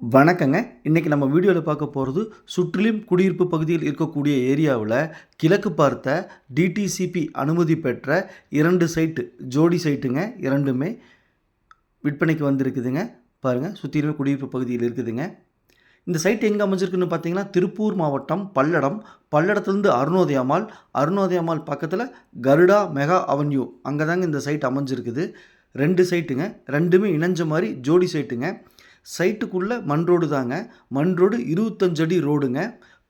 வணக்கங்க. இன்றைக்கி நம்ம வீடியோவில் பார்க்க போகிறது சுற்றிலும் குடியிருப்பு பகுதியில் இருக்கக்கூடிய ஏரியாவில் கிழக்கு பார்த்த டிடிசிபி அனுமதி பெற்ற இரண்டு சைட்டு ஜோடி சைட்டுங்க. இரண்டுமே விற்பனைக்கு வந்திருக்குதுங்க. பாருங்கள் சுற்றிலுமே குடியிருப்பு பகுதியில் இருக்குதுங்க. இந்த சைட் எங்கே அமைஞ்சிருக்குன்னு பார்த்தீங்கன்னா திருப்பூர் மாவட்டம் பல்லடம். பல்லடத்துலேருந்து அருணோதயமால் அருணோதயமால் பக்கத்தில் கருடா மெகா அவென்யூ அங்கே தாங்க இந்த சைட் அமைஞ்சிருக்குது. ரெண்டு சைட்டுங்க. ரெண்டுமே இணைஞ்ச மாதிரி ஜோடி சைட்டுங்க. சைட்டுக்குள்ளே மண் ரோடு தாங்க. மண் ரோடு இருபத்தஞ்சடி அடி ரோடுங்க.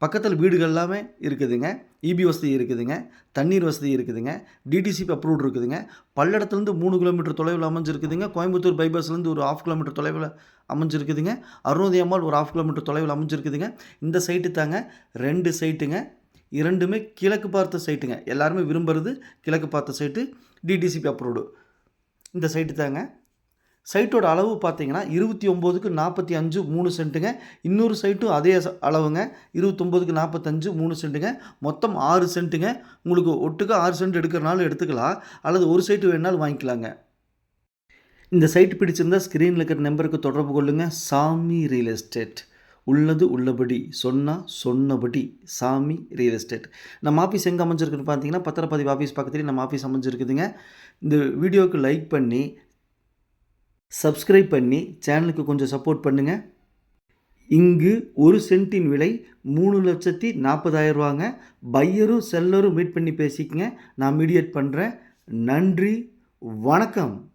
பக்கத்தில் வீடுகள் எல்லாமே இருக்குதுங்க. இபி வசதி இருக்குதுங்க. தண்ணீர் வசதி இருக்குதுங்க. டிடிசிபி அப்ரூவ்டு இருக்குதுங்க. பல்லடத்துலேருந்து மூணு கிலோமீட்டர் தொலைவில் அமைஞ்சிருக்குதுங்க. கோயம்புத்தூர் பைபாஸ்லேருந்து ஒரு ஆஃப் கிலோமீட்டர் தொலைவில் அமைஞ்சிருக்குதுங்க. அம்மாள் ஒரு ஆஃப் கிலோமீட்டர் தொலைவில் அமைஞ்சிருக்குதுங்க. இந்த சைட்டு தாங்க. ரெண்டு சைட்டுங்க இரண்டுமே கிழக்கு பார்த்த சைட்டுங்க எல்லாருமே விரும்புறது கிழக்கு பார்த்த சைட்டு டிடிசிபி அப்ரூவ்டு இந்த சைட்டு தாங்க. சைட்டோட அளவு பார்த்தீங்கன்னா இருபத்தி ஒம்போதுக்கு நாற்பத்தி அஞ்சு மூணு சென்ட்டுங்க. இன்னொரு சைட்டும் அதே அளவுங்க. இருபத்தொம்போதுக்கு நாற்பத்தஞ்சு மூணு சென்ட்டுங்க. மொத்தம் ஆறு சென்ட்டுங்க. உங்களுக்கு ஒட்டுக்க ஆறு சென்ட் எடுக்கிறனாலும் எடுத்துக்கலாம். அல்லது ஒரு சைட்டு வேணாலும் வாங்கிக்கலாங்க. இந்த சைட் பிடிச்சிருந்தா ஸ்க்ரீனில் இருக்கிற நம்பருக்கு தொடர்பு கொள்ளுங்கள் சாமி ரியல் எஸ்டேட். உள்ளது உள்ளபடி சொன்னால் சொன்னபடி சாமி ரியல் எஸ்டேட். நம்ம ஆஃபீஸ் எங்கே அமைஞ்சிருக்குன்னு பார்த்தீங்கன்னா பத்திரப்பதிவு ஆஃபீஸ் பக்கத்துலேயே நம்ம ஆஃபீஸ் அமைஞ்சிருக்குதுங்க. இந்த வீடியோவுக்கு லைக் பண்ணி சப்ஸ்கிரைப் பண்ணி சேனலுக்கு கொஞ்சம் சப்போர்ட் பண்ணுங்கள் இங்கு ஒரு சென்ட்டின் விலை மூணு லட்சத்தி நாற்பதாயிரம் ரூபாங்க. பையரும் செல்லரும் மீட் பண்ணி பேசிக்கங்க. நான் மீடியேட் பண்ணுறேன் நன்றி. வணக்கம்.